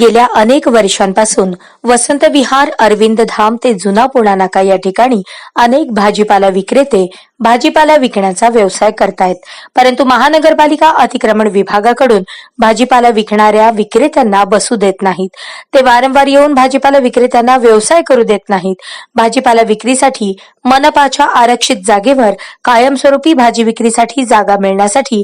गेल्या अनेक वर्षांपासून वसंत विहार अरविंद धाम ते जुना पुणा नाका या ठिकाणी अनेक भाजीपाला विक्रेते भाजीपाला विकण्याचा व्यवसाय करतायत. परंतु महानगरपालिका अतिक्रमण विभागाकडून भाजीपाला विकणाऱ्या विक्रेत्यांना बसू देत नाहीत. ते वारंवार येऊन भाजीपाला विक्रेत्यांना व्यवसाय करू देत नाहीत. भाजीपाला विक्रीसाठी मनपाच्या आरक्षित जागेवर कायमस्वरूपी भाजी विक्रीसाठी जागा मिळण्यासाठी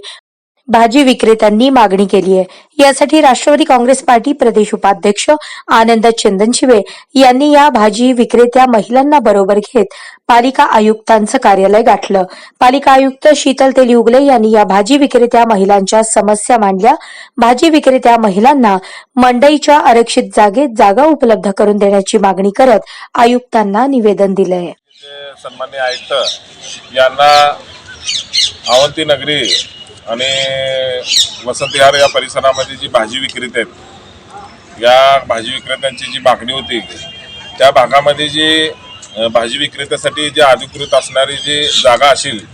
भाजी विक्रेत्यांनी मागणी केली आहे. यासाठी राष्ट्रवादी काँग्रेस पार्टी प्रदेश उपाध्यक्ष आनंद चंदनशिवे यांनी या भाजी विक्रेत्या महिलांना बरोबर घेत पालिका आयुक्तांचं कार्यालय गाठलं. पालिका आयुक्त शीतल तेलियुगले यांनी या भाजी विक्रेत्या महिलांच्या समस्या मांडल्या. भाजी विक्रेत्या महिलांना मंडईच्या आरक्षित जागेत जागा उपलब्ध करून देण्याची मागणी करत आयुक्तांना निवेदन दिलंय. सन्मान्य आयुक्त यांना अवंती नगरी आणि वसंतविहार या परिसरामध्ये जी भाजी विक्रेते आहेत या भाजी विक्रेत्यांची जी मागणी होती त्या भागामध्ये जी भाजी विक्रेत्यासाठी जी अधिकृत असणारी जी जागा असेल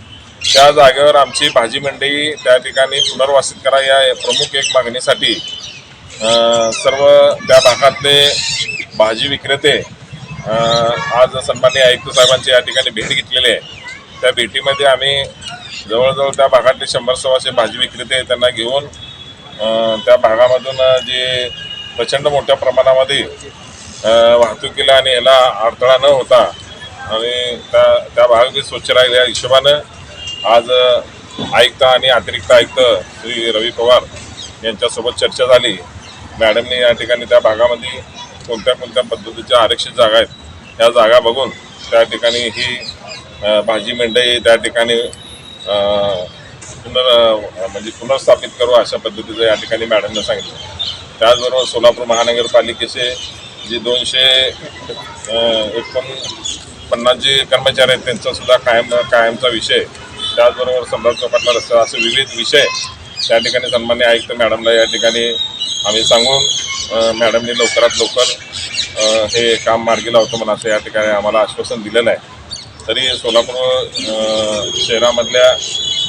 त्या जागेवर आमची भाजी मंडई त्या ठिकाणी पुनर्वासित करा या प्रमुख एक मागणीसाठी सर्व त्या भागातले भाजी विक्रेते आज सन्मान्य आयुक्त साहेबांची या ठिकाणी भेट घेतलेली आहे. त्या भेटीमध्ये आम्ही जवळजवळ त्या भागातले शंभर सव्वाशे भाजी विक्रेते त्यांना घेऊन त्या भागामधून जे प्रचंड मोठ्या प्रमाणामध्ये वाहतुकीला आणि याला अडथळा न होता आणि त्या त्या भाग स्वच्छ राहिल्या हिशोबानं आज आयुक्त आणि अतिरिक्त आयुक्त श्री रवी पवार यांच्यासोबत चर्चा झाली. मॅडमने या ठिकाणी त्या भागामध्ये कोणत्या कोणत्या पद्धतीच्या आरक्षित जागा आहेत त्या जागा बघून त्या ठिकाणी ही भाजी मंडई त्या ठिकाणी पुनर् पुनर म्हणजे पुनर्स्थापित करू अशा पद्धतीचं या ठिकाणी मॅडमने सांगितलं. त्याचबरोबर सोलापूर महानगरपालिकेचे जे दोनशे एकोणपन्नास जे कर्मचारी आहेत त्यांचासुद्धा कायम कायमचा विषय. त्याचबरोबर सम्राट चौकातला रस्ता असे विविध विषय त्या ठिकाणी सन्मान्य आयुक्त मॅडमला या ठिकाणी आम्ही सांगून मॅडमने लवकरात लवकर हे काम मार्गी लावतो म्हणून असं या ठिकाणी आम्हाला आश्वासन दिलेलं आहे. तरी सोलापूर शहरामधल्या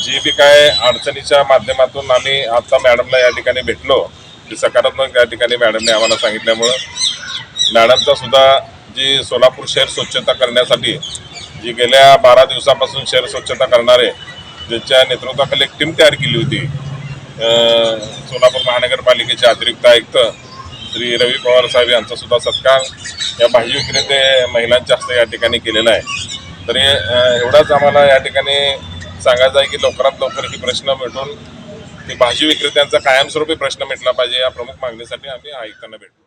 जी बी काय अडचणीच्या माध्यमातून आम्ही आता मॅडमला या ठिकाणी भेटलो. ते सकारात्मक या ठिकाणी मॅडमने आम्हाला सांगितल्यामुळं मॅडमचा सुद्धा जी सोलापूर शहर स्वच्छता करण्यासाठी जी गेल्या बारा दिवसापासून शहर स्वच्छता करणारे ज्यांच्या नेतृत्वाखाली एक टीम तयार केली होती सोलापूर महानगरपालिकेचे अतिरिक्त आयुक्त श्री रवी पवार साहेब यांचा सुद्धा सत्कार या भाजी विक्रेते महिलांच्या हस्ते या ठिकाणी केलेला आहे. तरी एवढाच आम्हाला या ठिकाणी सांगायचं आहे की लवकरात लवकर ही प्रश्न मिटून ती भाजी विक्रेत्यांचा कायमस्वरूपी प्रश्न मिटला पाहिजे या प्रमुख मागणीसाठी आम्ही आयुक्तांना भेटू